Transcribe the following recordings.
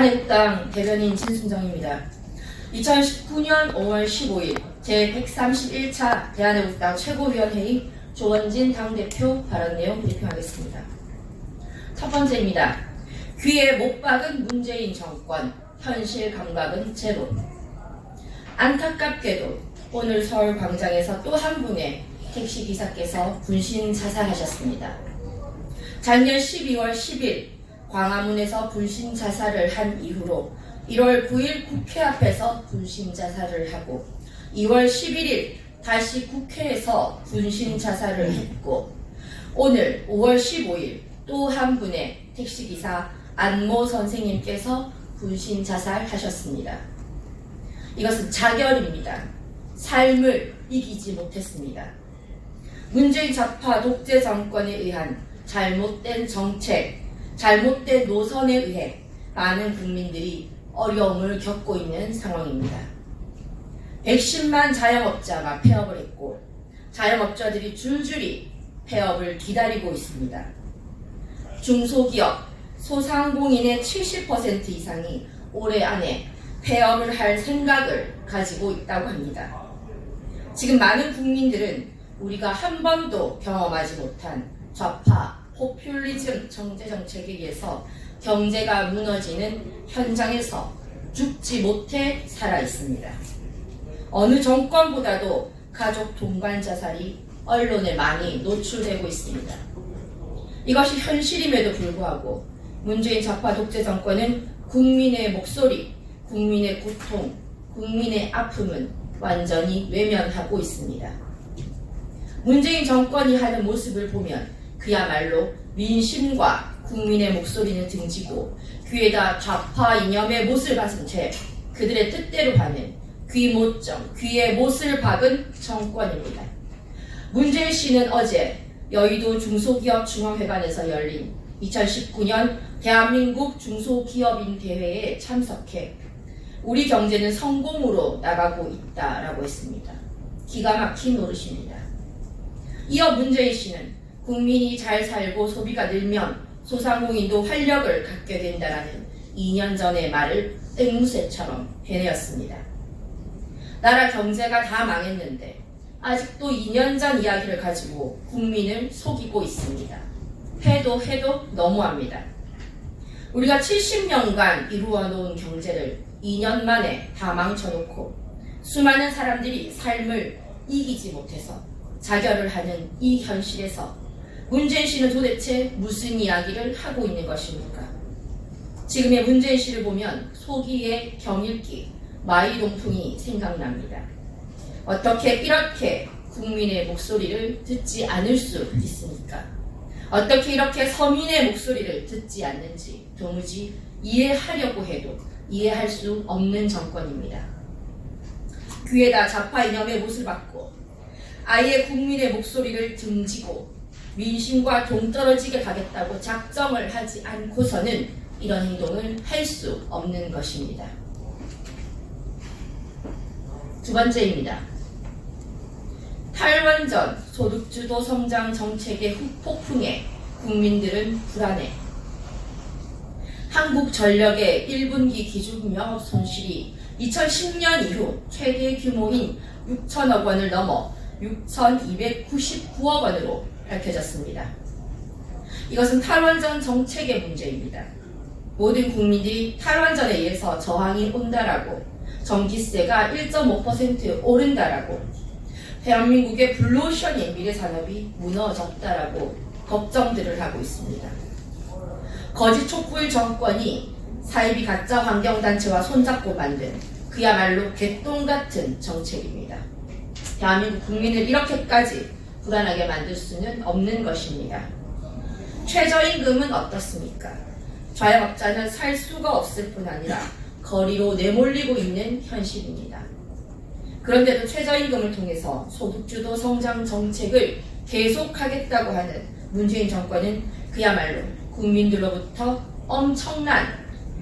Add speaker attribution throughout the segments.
Speaker 1: 대한애국당 대변인 진순정입니다. 2019년 5월 15일 제131차 대한애국당 최고위원회의 조원진 당대표 발언 내용 브리핑하겠습니다. 첫 번째입니다. 귀에 못 박은 문재인 정권, 현실 감각은 제로. 안타깝게도 오늘 서울 광장에서 또 한 분의 택시 기사께서 분신 자살하셨습니다. 작년 12월 10일 광화문에서 분신 자살을 한 이후로 1월 9일 국회 앞에서 분신 자살을 하고 2월 11일 다시 국회에서 분신 자살을 했고 오늘 5월 15일 또 한 분의 택시기사 안모 선생님께서 분신 자살하셨습니다. 이것은 자결입니다. 삶을 이기지 못했습니다. 문재인 좌파 독재 정권에 의한 잘못된 정책, 잘못된 노선에 의해 많은 국민들이 어려움을 겪고 있는 상황입니다. 110만 자영업자가 폐업을 했고 자영업자들이 줄줄이 폐업을 기다리고 있습니다. 중소기업, 소상공인의 70% 이상이 올해 안에 폐업을 할 생각을 가지고 있다고 합니다. 지금 많은 국민들은 우리가 한 번도 경험하지 못한 좌파 포퓰리즘 정제 정책에 의해서 경제가 무너지는 현장에서 죽지 못해 살아 있습니다. 어느 정권보다도 가족 동반 자살이 언론에 많이 노출되고 있습니다. 이것이 현실임에도 불구하고 문재인 좌파 독재 정권은 국민의 목소리, 국민의 고통, 국민의 아픔은 완전히 외면하고 있습니다. 문재인 정권이 하는 모습을 보면 그야말로 민심과 국민의 목소리는 등지고 귀에다 좌파 이념의 못을 박은 채 그들의 뜻대로 가는 귀못정, 귀에 못을 박은 정권입니다. 문재인 씨는 어제 여의도 중소기업 중앙회관에서 열린 2019년 대한민국 중소기업인 대회에 참석해 우리 경제는 성공으로 나가고 있다라고 했습니다. 기가 막힌 노릇입니다. 이어 문재인 씨는 국민이 잘 살고 소비가 늘면 소상공인도 활력을 갖게 된다라는 2년 전의 말을 땡무새처럼 해내었습니다. 나라 경제가 다 망했는데 아직도 2년 전 이야기를 가지고 국민을 속이고 있습니다. 해도 해도 너무합니다. 우리가 70년간 이루어 놓은 경제를 2년 만에 다 망쳐놓고 수많은 사람들이 삶을 이기지 못해서 자결을 하는 이 현실에서 문재인 씨는 도대체 무슨 이야기를 하고 있는 것입니까? 지금의 문재인 씨를 보면 소기의 경일기, 마이동풍이 생각납니다. 어떻게 이렇게 국민의 목소리를 듣지 않을 수 있습니까? 어떻게 이렇게 서민의 목소리를 듣지 않는지 도무지 이해하려고 해도 이해할 수 없는 정권입니다. 귀에다 좌파 이념의 못을 받고 아예 국민의 목소리를 등지고 민심과 동떨어지게 가겠다고 작정을 하지 않고서는 이런 행동을 할 수 없는 것입니다. 두 번째입니다. 탈원전 소득주도 성장 정책의 후폭풍에 국민들은 불안해. 한국전력의 1분기 기준 영업 손실이 2010년 이후 최대 규모인 6천억 원을 넘어 6,299억 원으로 밝혀졌습니다. 이것은 탈원전 정책의 문제입니다. 모든 국민들이 탈원전에 의해서 저항이 온다라고 전기세가 1.5% 오른다라고 대한민국의 블루오션인 미래 산업이 무너졌다라고 걱정들을 하고 있습니다. 거짓 촛불 정권이 사이비 가짜 환경단체와 손잡고 만든 그야말로 개똥 같은 정책입니다. 대한민국 국민을 이렇게까지 불안하게 만들 수는 없는 것입니다. 최저임금은 어떻습니까? 자영업자는 살 수가 없을 뿐 아니라 거리로 내몰리고 있는 현실입니다. 그런데도 최저임금을 통해서 소득주도 성장 정책을 계속하겠다고 하는 문재인 정권은 그야말로 국민들로부터 엄청난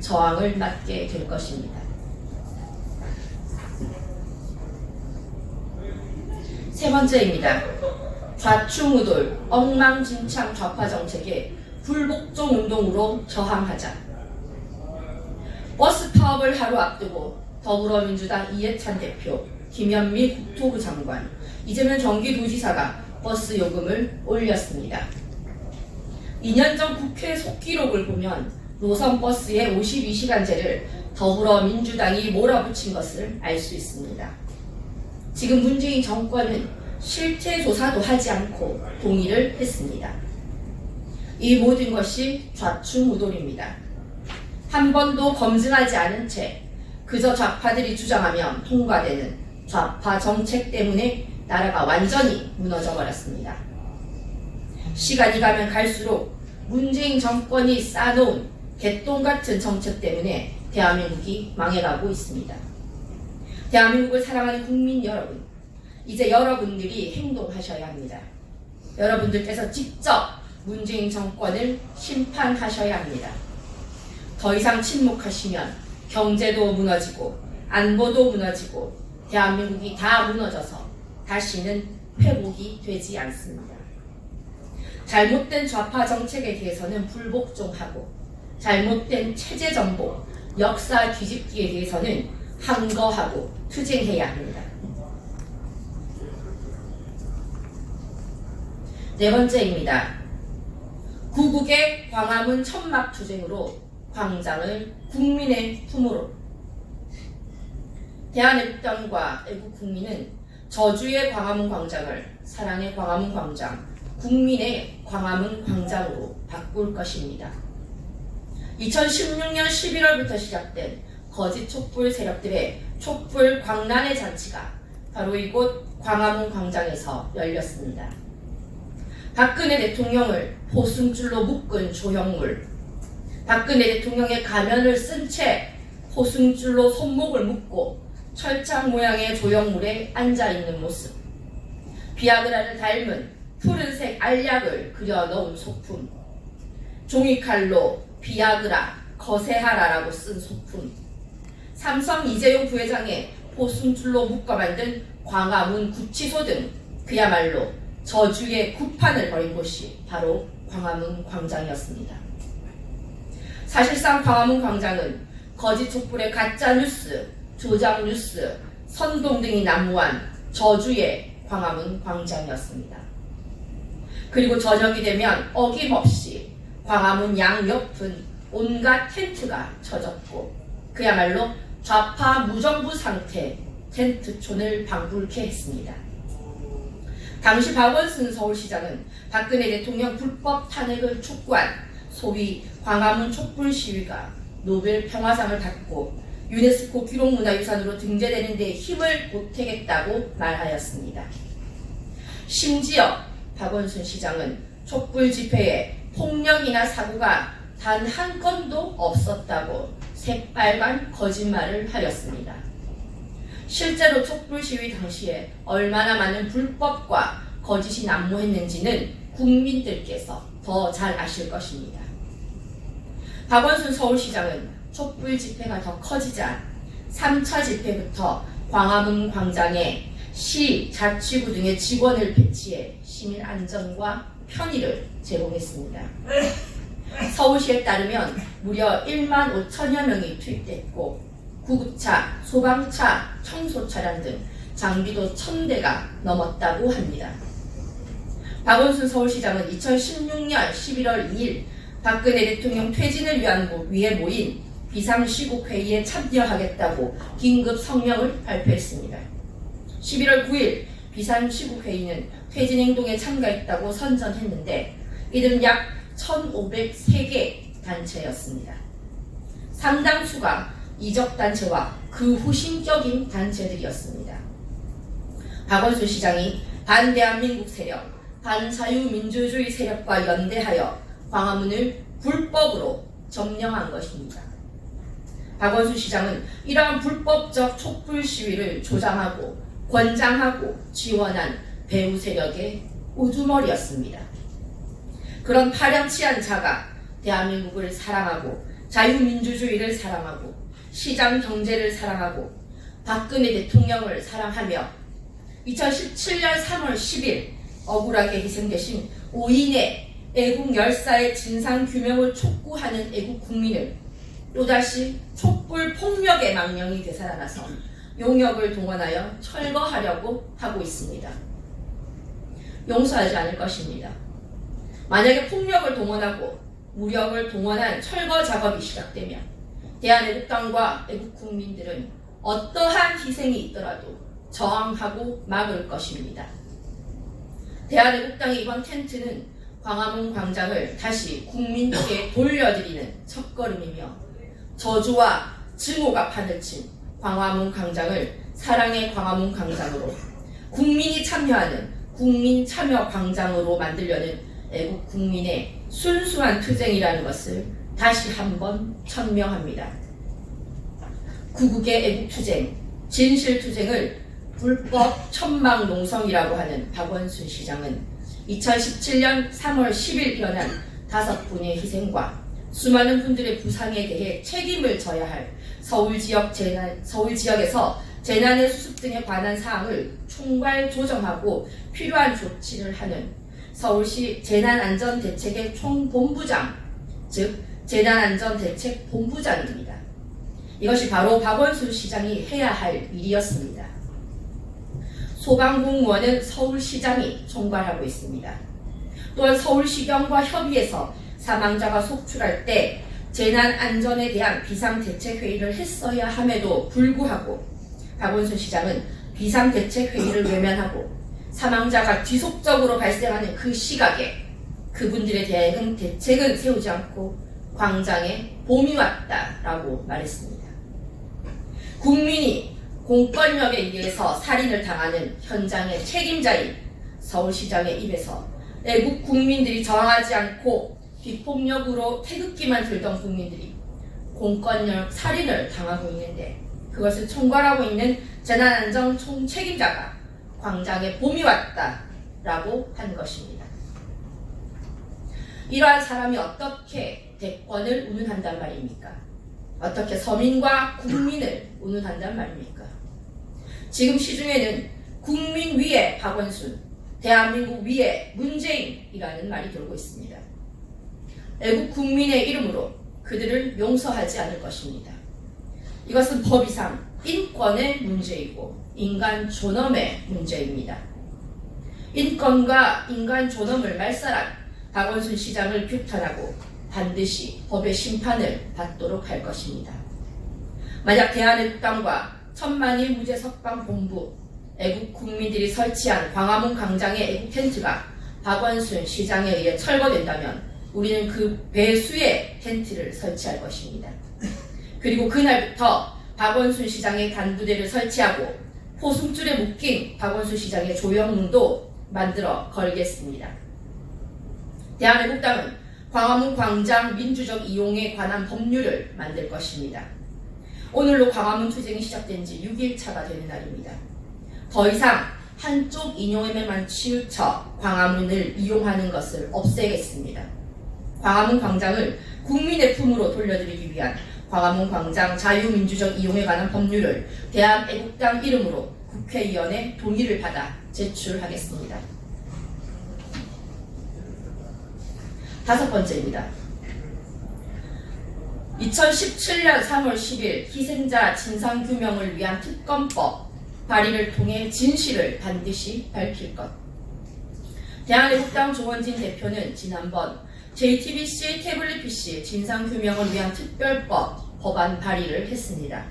Speaker 1: 저항을 맞게 될 것입니다. 세 번째입니다. 좌충우돌, 엉망진창 좌파 정책에 불복종 운동으로 저항하자. 버스 파업을 하루 앞두고 더불어민주당 이해찬 대표, 김현미 국토부 장관, 이재명 경기도지사가 버스 요금을 올렸습니다. 2년 전 국회 속기록을 보면 노선 버스의 52시간제를 더불어민주당이 몰아붙인 것을 알 수 있습니다. 지금 문재인 정권은 실태 조사도 하지 않고 동의를 했습니다. 이 모든 것이 좌충우돌입니다. 한 번도 검증하지 않은 채 그저 좌파들이 주장하면 통과되는 좌파 정책 때문에 나라가 완전히 무너져 버렸습니다. 시간이 가면 갈수록 문재인 정권이 쌓아놓은 개똥 같은 정책 때문에 대한민국이 망해가고 있습니다. 대한민국을 사랑하는 국민 여러분, 이제 여러분들이 행동하셔야 합니다. 여러분들께서 직접 문재인 정권을 심판하셔야 합니다. 더 이상 침묵하시면 경제도 무너지고 안보도 무너지고 대한민국이 다 무너져서 다시는 회복이 되지 않습니다. 잘못된 좌파 정책에 대해서는 불복종하고 잘못된 체제 정복, 역사 뒤집기에 대해서는 항거하고 투쟁해야 합니다. 네 번째입니다. 구국의 광화문 천막 투쟁으로 광장을 국민의 품으로 대한일당과 애국 국민은 저주의 광화문 광장을 사랑의 광화문 광장, 국민의 광화문 광장으로 바꿀 것입니다. 2016년 11월부터 시작된 거짓 촛불 세력들의 촛불 광란의 잔치가 바로 이곳 광화문 광장에서 열렸습니다. 박근혜 대통령을 포승줄로 묶은 조형물, 박근혜 대통령의 가면을 쓴 채 포승줄로 손목을 묶고 철창 모양의 조형물에 앉아 있는 모습, 비아그라를 닮은 푸른색 알약을 그려 넣은 소품, 종이칼로 비아그라, 거세하라라고 쓴 소품, 삼성 이재용 부회장의 포승줄로 묶어 만든 광화문 구치소 등 그야말로 저주의 구판을 벌인 곳이 바로 광화문 광장이었습니다. 사실상 광화문 광장은 거짓 촛불의 가짜 뉴스, 조작 뉴스, 선동 등이 난무한 저주의 광화문 광장이었습니다. 그리고 저녁이 되면 어김없이 광화문 양옆은 온갖 텐트가 쳐졌고 그야말로 좌파 무정부 상태 텐트촌을 방불케 했습니다. 당시 박원순 서울시장은 박근혜 대통령 불법 탄핵을 촉구한 소위 광화문 촛불 시위가 노벨 평화상을 받고 유네스코 기록문화유산으로 등재되는 데 힘을 보태겠다고 말하였습니다. 심지어 박원순 시장은 촛불 집회에 폭력이나 사고가 단 한 건도 없었다고 새빨간 거짓말을 하였습니다. 실제로 촛불 시위 당시에 얼마나 많은 불법과 거짓이 난무했는지는 국민들께서 더 잘 아실 것입니다. 박원순 서울시장은 촛불 집회가 더 커지자 3차 집회부터 광화문 광장에 시, 자치구 등의 직원을 배치해 시민 안전과 편의를 제공했습니다. 서울시에 따르면 무려 1만 5천여 명이 투입됐고 구급차, 소방차, 청소 차량 등 장비도 1000대가 넘었다고 합니다. 박원순 서울시장은 2016년 11월 2일 박근혜 대통령 퇴진을 위한 모- 위해 모인 비상시국회의에 참여하겠다고 긴급 성명을 발표했습니다. 11월 9일 비상시국회의는 퇴진행동에 참가했다고 선전했는데 이들은 약 1,503개 단체였습니다. 상당수가 이적단체와 그 후신격인 단체들이었습니다. 박원순 시장이 반대한민국 세력, 반자유민주주의 세력과 연대하여 광화문을 불법으로 점령한 것입니다. 박원순 시장은 이러한 불법적 촛불 시위를 조장하고 권장하고 지원한 배후 세력의 우두머리였습니다. 그런 파렴치한 자가 대한민국을 사랑하고 자유민주주의를 사랑하고 시장 경제를 사랑하고 박근혜 대통령을 사랑하며 2017년 3월 10일 억울하게 희생되신 5인의 애국 열사의 진상 규명을 촉구하는 애국 국민을 또다시 촛불 폭력의 망령이 되살아나서 용역을 동원하여 철거하려고 하고 있습니다. 용서하지 않을 것입니다. 만약에 폭력을 동원하고 무력을 동원한 철거 작업이 시작되면 대한애국당과 애국 국민들은 어떠한 희생이 있더라도 저항하고 막을 것입니다. 대한애국당의 이번 텐트는 광화문 광장을 다시 국민에게 돌려드리는 첫걸음이며 저주와 증오가 판을 친 광화문 광장을 사랑의 광화문 광장으로 국민이 참여하는 국민 참여 광장으로 만들려는 애국 국민의 순수한 투쟁이라는 것을 다시 한번 천명합니다. 구국의 애국 투쟁, 진실 투쟁을 불법 천막 농성이라고 하는 박원순 시장은 2017년 3월 10일 일어난 다섯 분의 희생과 수많은 분들의 부상에 대해 책임을 져야 할 서울 지역 재난, 서울 지역에서 재난의 수습 등에 관한 사항을 총괄 조정하고 필요한 조치를 하는 서울시 재난안전대책의 총본부장, 즉 재난안전대책본부장입니다. 이것이 바로 박원순 시장이 해야 할 일이었습니다. 소방공무원은 서울시장이 총괄하고 있습니다. 또한 서울시경과 협의해서 사망자가 속출할 때 재난안전에 대한 비상대책회의를 했어야 함에도 불구하고 박원순 시장은 비상대책회의를 외면하고 사망자가 지속적으로 발생하는 그 시각에 그분들에 대한 대책은 세우지 않고 광장에 봄이 왔다라고 말했습니다. 국민이 공권력에 의해서 살인을 당하는 현장의 책임자인 서울시장의 입에서 애국 국민들이 저항하지 않고 비폭력으로 태극기만 들던 국민들이 공권력 살인을 당하고 있는데 그것을 총괄하고 있는 재난안전 총책임자가 광장에 봄이 왔다라고 한 것입니다. 이러한 사람이 어떻게 대권을 운운한단 말입니까? 어떻게 서민과 국민을 운운한단 말입니까? 지금 시중에는 국민 위에 박원순, 대한민국 위에 문재인이라는 말이 돌고 있습니다. 애국 국민의 이름으로 그들을 용서하지 않을 것입니다. 이것은 법이상 인권의 문제이고 인간 존엄의 문제입니다. 인권과 인간 존엄을 말살한 박원순 시장을 규탄하고 반드시 법의 심판을 받도록 할 것입니다. 만약 대한애국당과 천만일 무죄 석방 본부 애국 국민들이 설치한 광화문 광장의 애국 텐트가 박원순 시장에 의해 철거된다면 우리는 그 배수의 텐트를 설치할 것입니다. 그리고 그날부터 박원순 시장의 단부대를 설치하고 포승줄에 묶인 박원순 시장의 조형문도 만들어 걸겠습니다. 대한애국당은 광화문 광장 민주적 이용에 관한 법률을 만들 것입니다. 오늘로 광화문 투쟁이 시작된 지 6일차가 되는 날입니다. 더 이상 한쪽 이념에만 치우쳐 광화문을 이용하는 것을 없애겠습니다. 광화문 광장을 국민의 품으로 돌려드리기 위한 광화문 광장 자유민주적 이용에 관한 법률을 대한애국당 이름으로 국회의원의 동의를 받아 제출하겠습니다. 다섯 번째입니다. 2017년 3월 10일 희생자 진상규명을 위한 특검법 발의를 통해 진실을 반드시 밝힐 것. 대한애국당 조원진 대표는 지난번 JTBC 태블릿 PC 진상규명을 위한 특별법 법안 발의를 했습니다.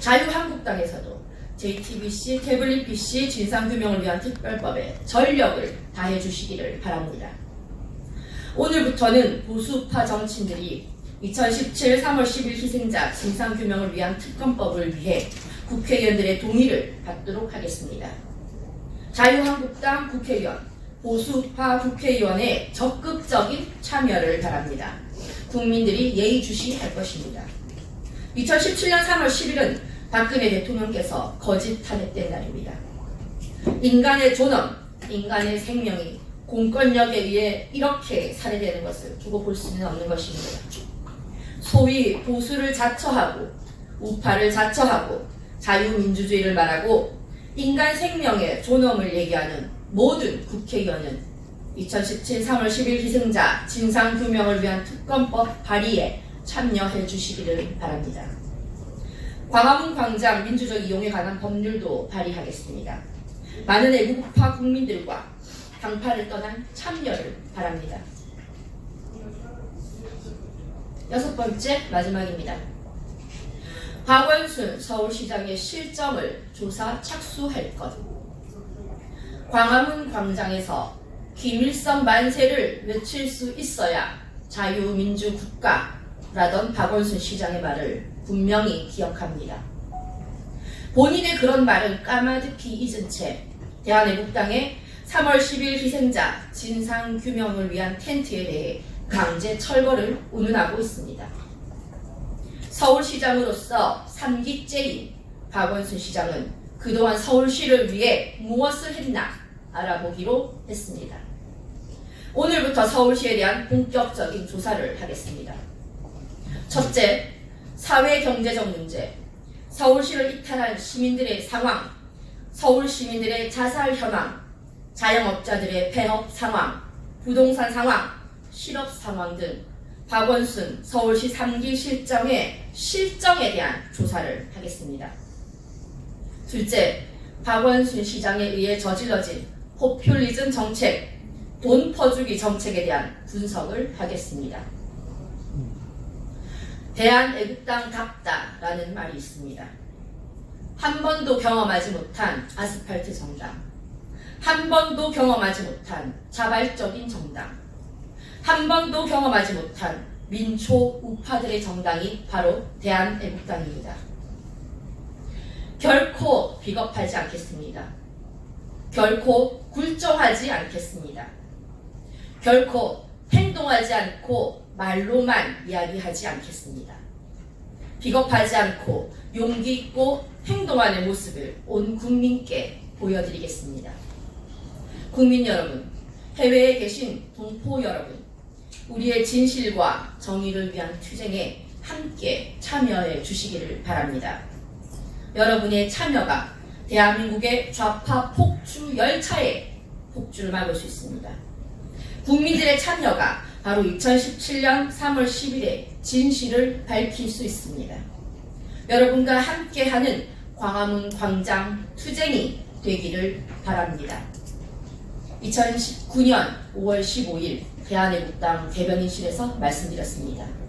Speaker 1: 자유한국당에서도 JTBC 태블릿 PC 진상규명을 위한 특별법에 전력을 다해 주시기를 바랍니다. 오늘부터는 보수파 정치인들이 2017 3월 10일 희생자 진상규명을 위한 특검법을 위해 국회의원들의 동의를 받도록 하겠습니다. 자유한국당 국회의원, 보수파 국회의원의 적극적인 참여를 바랍니다. 국민들이 예의주시할 것입니다. 2017년 3월 10일은 박근혜 대통령께서 거짓 탄핵된 날입니다. 인간의 존엄, 인간의 생명이 공권력에 의해 이렇게 살해되는 것을 두고 볼 수는 없는 것입니다. 소위 보수를 자처하고 우파를 자처하고 자유민주주의를 말하고 인간 생명의 존엄을 얘기하는 모든 국회의원은 2017 3월 10일 희생자 진상규명을 위한 특검법 발의에 참여해 주시기를 바랍니다. 광화문 광장 민주적 이용에 관한 법률도 발의하겠습니다. 많은 애국파 국민들과 당파를 떠난 참여를 바랍니다. 여섯 번째 마지막입니다. 박원순 서울시장의 실정을 조사 착수할 것. 광화문 광장에서 김일성 만세를 외칠 수 있어야 자유민주국가라던 박원순 시장의 말을 분명히 기억합니다. 본인의 그런 말은 까마득히 잊은 채 대한애국당의 3월 10일 희생자 진상 규명을 위한 텐트에 대해 강제 철거를 운운하고 있습니다. 서울시장으로서 3기째인 박원순 시장은 그동안 서울시를 위해 무엇을 했나 알아보기로 했습니다. 오늘부터 서울시에 대한 본격적인 조사를 하겠습니다. 첫째, 사회 경제적 문제, 서울시를 이탈한 시민들의 상황, 서울 시민들의 자살 현황, 자영업자들의 폐업 상황, 부동산 상황, 실업 상황 등 박원순 서울시 3기 실정의 실정에 대한 조사를 하겠습니다. 둘째, 박원순 시장에 의해 저질러진 포퓰리즘 정책, 돈 퍼주기 정책에 대한 분석을 하겠습니다. 대한애국당 답다라는 말이 있습니다. 한 번도 경험하지 못한 아스팔트 정당, 한 번도 경험하지 못한 자발적인 정당, 한 번도 경험하지 못한 민초 우파들의 정당이 바로 대한애국당입니다. 결코 비겁하지 않겠습니다. 결코 굴종하지 않겠습니다. 결코 행동하지 않고 말로만 이야기하지 않겠습니다. 비겁하지 않고 용기 있고 행동하는 모습을 온 국민께 보여드리겠습니다. 국민 여러분, 해외에 계신 동포 여러분, 우리의 진실과 정의를 위한 투쟁에 함께 참여해 주시기를 바랍니다. 여러분의 참여가 대한민국의 좌파 폭주 열차의 폭주를 막을 수 있습니다. 국민들의 참여가 바로 2017년 3월 10일에 진실을 밝힐 수 있습니다. 여러분과 함께하는 광화문 광장 투쟁이 되기를 바랍니다. 2019년 5월 15일 대한애국당 대변인실에서 말씀드렸습니다.